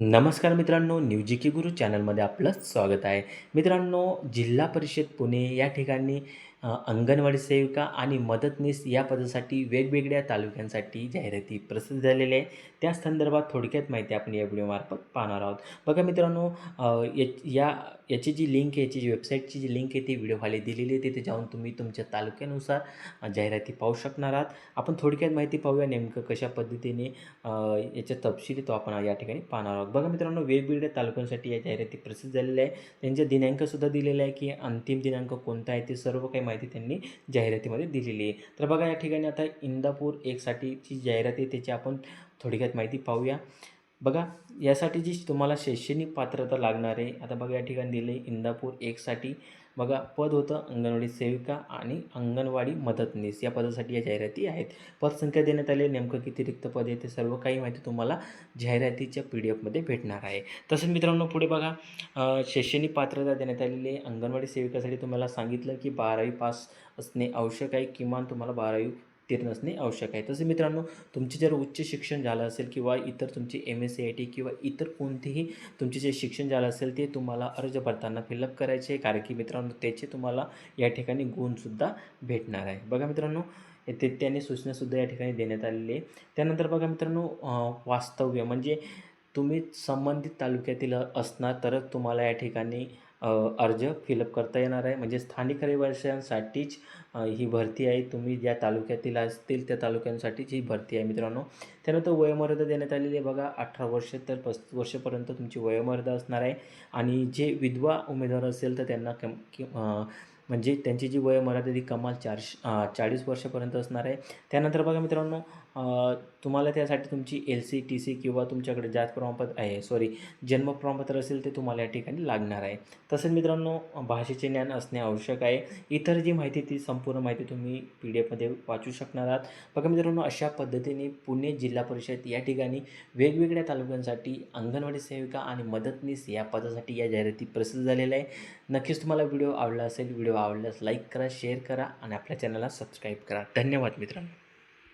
नमस्कार मित्रांनो न्यू जी के गुरु चॅनलमध्ये आपलं स्वागत आहे. मित्रांनो जिल्हा परिषद पुणे या ठिकाणी अंगणवाडी सेविका आणि मदतनीस या पदासाठी वेगवेगळ्या तालुक्यांसाठी जाहिराती प्रसिद्ध झालेल्या आहे त्या संदर्भात थोडक्यात माहिती आपण या व्हिडिओमार्फत पाहणार आहोत. बघा मित्रांनो या याची जी लिंक आहे याची जी वेबसाईटची जी लिंक आहे ती व्हिडिओखाली दिलेली आहे. तिथे जाऊन तुम्ही तुमच्या तालुक्यानुसार जाहिराती पाहू शकणार आहात. आपण थोडक्यात माहिती पाहूया नेमकं कशा पद्धतीने याच्या तपशील तो आपण या ठिकाणी पाहणार आहोत. बघा मित्रांनो वेगवेगळ्या तालुक्यांसाठी या जाहिराती प्रसिद्ध झालेल्या आहे त्यांचे दिनांकसुद्धा दिलेला आहे की अंतिम दिनांक कोणता आहे ते सर्व काही माहिती त्यांनी जाहिरातीमध्ये दिलेली आहे. तर बघा या ठिकाणी आता इंदापूर एकसाठीची जाहिरात आहे त्याची आपण थोडक्यात माहिती पाहूया. बघा यासाठी जी तुम्हाला शैक्षणिक पात्रता लागणार आहे आता बघा या ठिकाणी दिले इंदापूर एकसाठी. बघा पद होतं अंगणवाडी सेविका आणि अंगणवाडी मदतनीस. या पदासाठी या जाहिराती आहेत. पदसंख्या देण्यात आली नेमकं किती रिक्त पद आहे ते सर्व काही माहिती तुम्हाला जाहिरातीच्या पी डी एफमध्ये भेटणार आहे. तसंच मित्रांनो पुढे बघा शैक्षणिक पात्रता देण्यात आलेली आहे. अंगणवाडी सेविकासाठी तुम्हाला सांगितलं की बारावी पास असणे आवश्यक आहे. किमान तुम्हाला बारावी उत्तीर्ण असणे आवश्यक आहे. तसे मित्रांनो तुमचे जर उच्च शिक्षण झालं असेल किंवा इतर तुमची M S C I T किंवा इतर कोणतेही तुमचे जे शिक्षण झालं असेल ते तुम्हाला अर्ज भरताना फिलअप करायचे आहे. कारण की मित्रांनो त्याचे तुम्हाला या ठिकाणी गुणसुद्धा भेटणार आहे. बघा मित्रांनो ते त्याने सूचनासुद्धा या ठिकाणी देण्यात आलेली आहे. त्यानंतर बघा मित्रांनो वास्तव्य म्हणजे तुम्ही संबंधित तालुक्यातील असणार तरच तुम्हाला या ठिकाणी अर्ज फिलअप करता येणार आहे. म्हणजे स्थानिक रहिवाशांसाठीच ही भरती आहे. तुम्ही ज्या तालुक्यातील असतील त्या तालुक्यांसाठीच ही भरती आहे मित्रांनो. त्यानंतर वयोमर्यादा देण्यात आलेली आहे बघा अठरा वर्ष तर पस्तीस वर्षपर्यंत तुमची वयोमर्यादा असणार आहे. आणि जे विधवा उमेदवार असेल तर त्यांना कम कि म्हणजे त्यांची जी वयोमर्यादा ती कमाल चारश चाळीस वर्षापर्यंत असणार आहे. त्यानंतर बघा मित्रांनो तुम्हाला त्यासाठी तुमची एल सी टी सी किंवा तुमच्याकडे जात प्रमाणपत्र आहे सॉरी जन्म प्रमाणपत्र असेल ते तुम्हाला या ठिकाणी लागणार आहे. तसेच मित्रांनो भाषेचे ज्ञान असणे आवश्यक आहे. इतर जी माहिती ती संपूर्ण माहिती तुम्ही पी डी एफमध्ये वाचू शकणार आहात. बघा मित्रांनो अशा पद्धतीने पुणे जिल्हा परिषद या ठिकाणी वेगवेगळ्या तालुक्यांसाठी अंगणवाडी सेविका आणि मदतनीस या पदासाठी या जाहिराती प्रसिद्ध झालेल्या आहे. नक्कीच तुम्हाला व्हिडिओ आवडला असेल व्हिडिओ व्हिडिओ आवडल्यास लाईक करा शेअर करा आणि आपल्या चॅनलला सबस्क्राईब करा. धन्यवाद मित्रांनो.